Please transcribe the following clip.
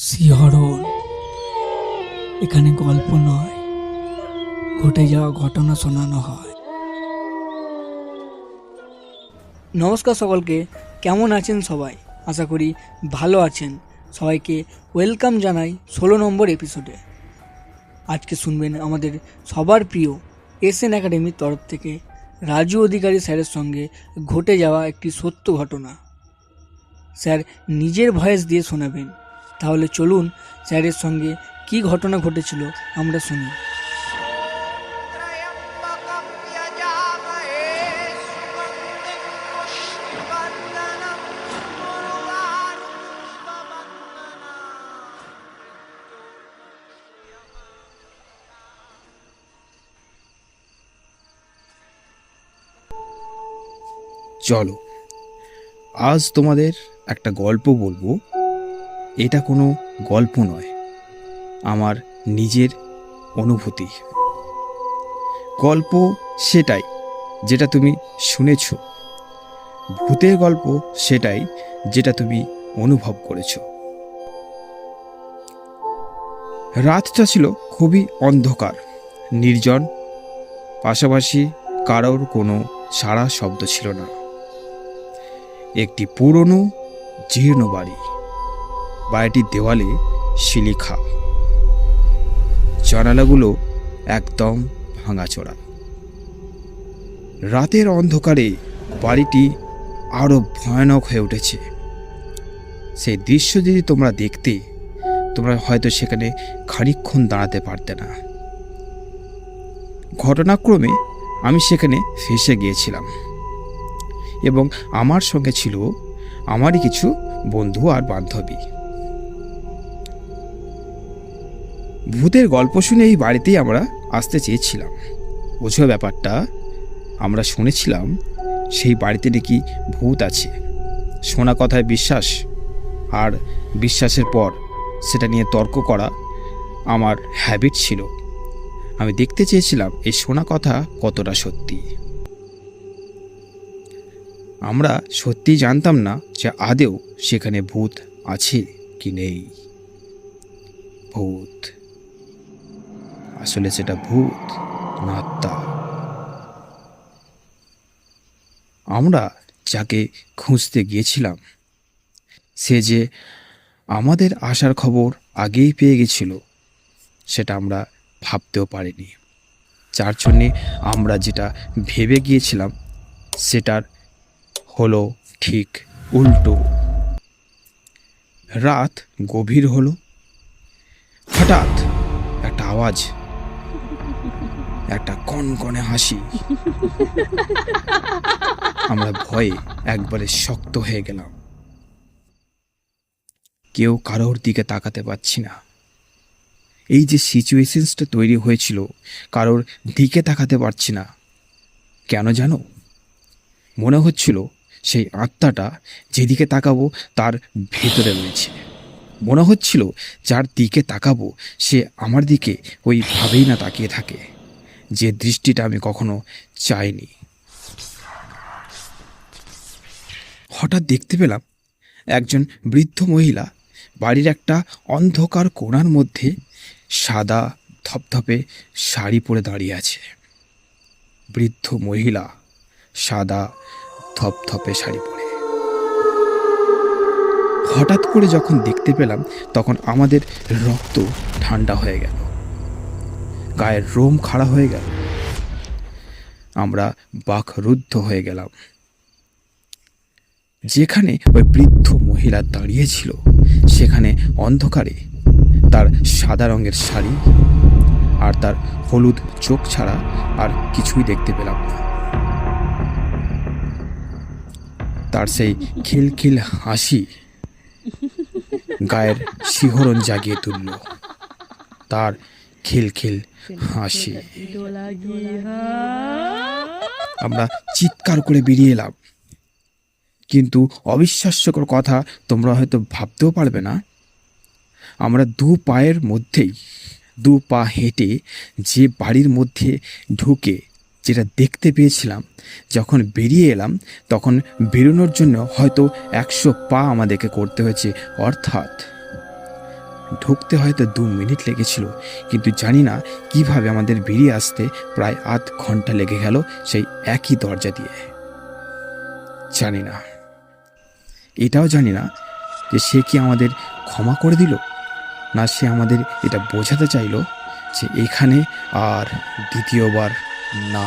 শিহরণ। এখানে গল্প নয়, ঘটে যাওয়া ঘটনা শোনানো হয়। নমস্কার সকলকে, কেমন আছেন সবাই? আশা করি ভালো আছেন। সবাইকে ওয়েলকাম জানাই ষোলো নম্বর এপিসোডে। আজকে শুনবেন আমাদের সবার প্রিয় এসএন একাডেমির তরফ থেকে রাজু অধিকারী স্যারের সঙ্গে ঘটে যাওয়া একটি সত্য ঘটনা। স্যার নিজের ভয়েস দিয়ে শোনাবেন। তাহলে চলুন স্যারের সঙ্গে কি ঘটনা ঘটেছিল আমরা শুনি। চলো, আজ তোমাদের একটা গল্প বলব। এটা কোনো গল্প নয়, আমার নিজের অনুভূতি। গল্প সেটাই যেটা তুমি শুনেছ। ভূতের গল্প সেটাই যেটা তুমি অনুভব করেছ। রাতটা ছিল খুবই অন্ধকার, নির্জন, পাশাপাশি কারোর কোনো সাড়া শব্দ ছিল না। একটি পুরনো, জীর্ণ বাড়ি। বাড়িটির দেওয়ালে শিলিখা। জানালাগুলো একদম ভাঙাচোরা। রাতের অন্ধকারে বাড়িটি আরও ভয়ানক হয়ে উঠেছে। সেই দৃশ্য যদি তোমরা দেখতে, তোমরা হয়তো সেখানে খানিকক্ষণ দাঁড়াতে পারতে না। ঘটনাক্রমে আমি সেখানে ফেসে গিয়েছিলাম এবং আমার সঙ্গে ছিল আমারই কিছু বন্ধু আর বান্ধবী। ভূতের গল্প শুনে এই বাড়িতেই আমরা আসতে চেয়েছিলাম। বুঝো ব্যাপারটা? আমরা শুনেছিলাম সেই বাড়িতে নাকি ভূত আছে। শোনা কথায় বিশ্বাস আর বিশ্বাসের পর সেটা নিয়ে তর্ক করা আমার হ্যাবিট ছিল। আমি দেখতে চেয়েছিলাম এই শোনা কথা কতটা সত্যি। আমরা সত্যি জানতাম না যে আদেও সেখানে ভূত আছে কি নেই। ভূত। আসলে সেটা ভূত, না আত্মা। আমরা যাকে খুঁজতে গিয়েছিলাম, সে যে আমাদের আসার খবর আগেই পেয়ে গেছিল, সেটা আমরা ভাবতেও পারিনি। যার জন্যে আমরা যেটা ভেবে গিয়েছিলাম, সেটার হলো ঠিক উল্টো। রাত গভীর হলো। হঠাৎ একটা আওয়াজ একটা কনকনে হাসি। আমরা ভয়ে একবারে শক্ত হয়ে গেলাম। কেউ কারোর দিকে তাকাতে পারছি না। এই যে সিচুয়েশনসটা তৈরি হয়েছিল, কারোর দিকে তাকাতে পারছি না। কেন জানো? মনে হচ্ছিল সেই আত্মাটা যেদিকে তাকাবো, তার ভেতরে রয়েছে। মনে হচ্ছিল যার দিকে তাকাবো, সে আমার দিকে ওইভাবেই না তাকিয়ে থাকে। যে দৃষ্টিটা আমি কখনো চাইনি। হঠাৎ দেখতে পেলাম একজন বৃদ্ধ মহিলা বাড়ির একটা অন্ধকার কোণার মধ্যে সাদা ধপধপে শাড়ি পরে দাঁড়িয়ে আছে। বৃদ্ধ মহিলা সাদা ধপধপে শাড়ি পরে। হঠাৎ করে যখন দেখতে পেলাম, তখন আমাদের রক্ত ঠান্ডা হয়ে গেল। গায়ের রোম খাড়া হয়ে গেল। আমরা বাকরুদ্ধ হয়ে গেলাম। যেখানে ওই বৃদ্ধ মহিলা দাঁড়িয়েছিল সেখানে অন্ধকারে তার সাদা রঙের শাড়ি আর তার হলুদ চোখ ছাড়া আর কিছুই দেখতে পেলাম না। তার সেই খিলখিল হাসি গায়ের শিহরণ জাগিয়ে তুলল। তার খিলখিল হাসি। আমরা চিৎকার করে বেরিয়ে এলাম। কিন্তু অবিশ্বাস্যকর কথা তোমরা হয়তো ভাবতেও পারবে না। আমরা দু পায়ের মধ্যেই দু পা হেঁটে যে বাড়ির মধ্যে ঢুকে যেটা দেখতে পেয়েছিলাম যখন বেরিয়ে এলাম তখন বেরোনোর জন্য হয়তো একশো পা আমাদেরকে করতে হয়েছে। অর্থাৎ ঢুকতে হয়তো দু মিনিট লেগেছিল, কিন্তু জানি না কীভাবে আমাদের বেরিয়ে আসতে প্রায় আধ ঘণ্টা লেগে গেল সেই একই দরজা দিয়ে। জানি না। এটাও জানি না যে সে কি আমাদের ক্ষমা করে দিল, না সে আমাদের এটা বোঝাতে চাইলো যে এখানে আর দ্বিতীয়বার না।